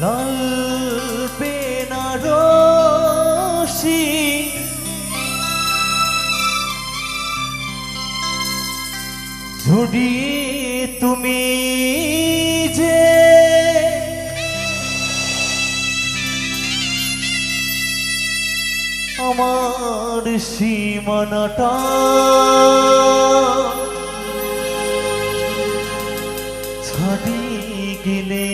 লাল বেনারসি ঝুড়িয়ে তুমি যে আমার সীমানাটা ছাড়িয়ে গেলে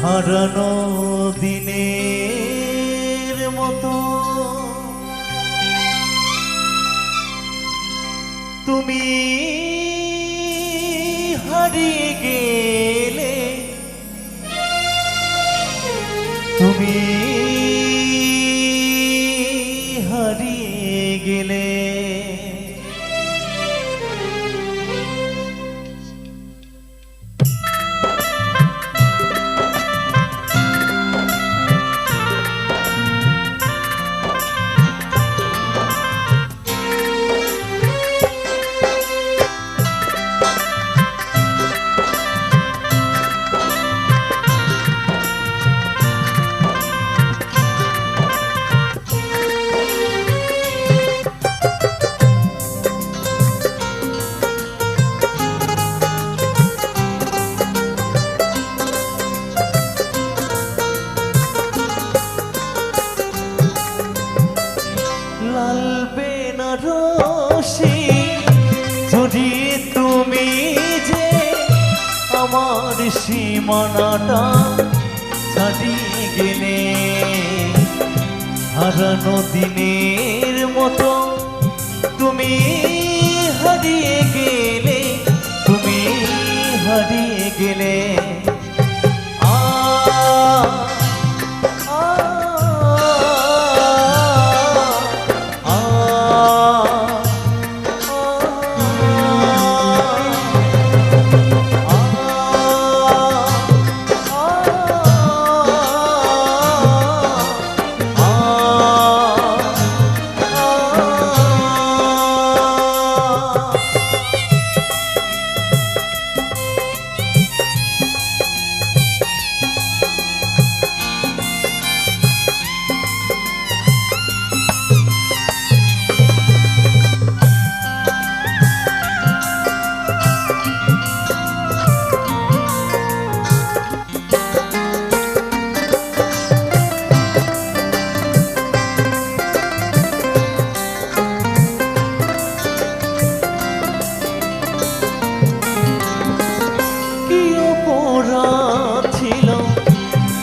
হারানো দিনের তুমি হারিয়ে গেলে। তুমি আমার সীমানাটা ছাড়িয়ে গেলে হারানো দিনের মতো তুমি হারিয়ে গেলে তুমি হারিয়ে গেলে।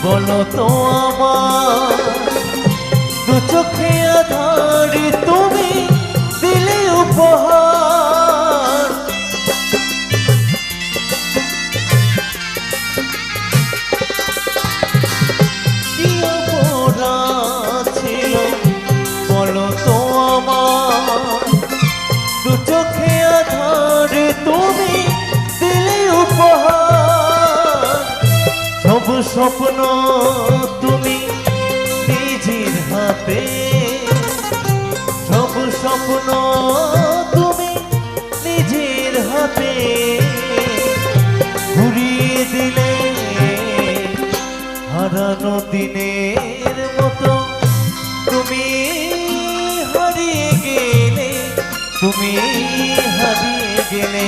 বলো তো আমার, দু চোখে আধারি তুমি দিলে উপহার। কি অপরাধ ছিল, বলো তো আমার, দু চোখে আধারে তুমি দিলে উপহার। স্বপ্ন তুমি নিজের হাতে। সব স্বপ্ন তুমি নিজের হাতে। ঘুরিয়ে দিলে হারানো দিনের মতো। তুমি হারিয়ে গেলে, তুমি হারিয়ে গেলে।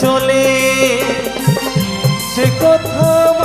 চলে সে কথা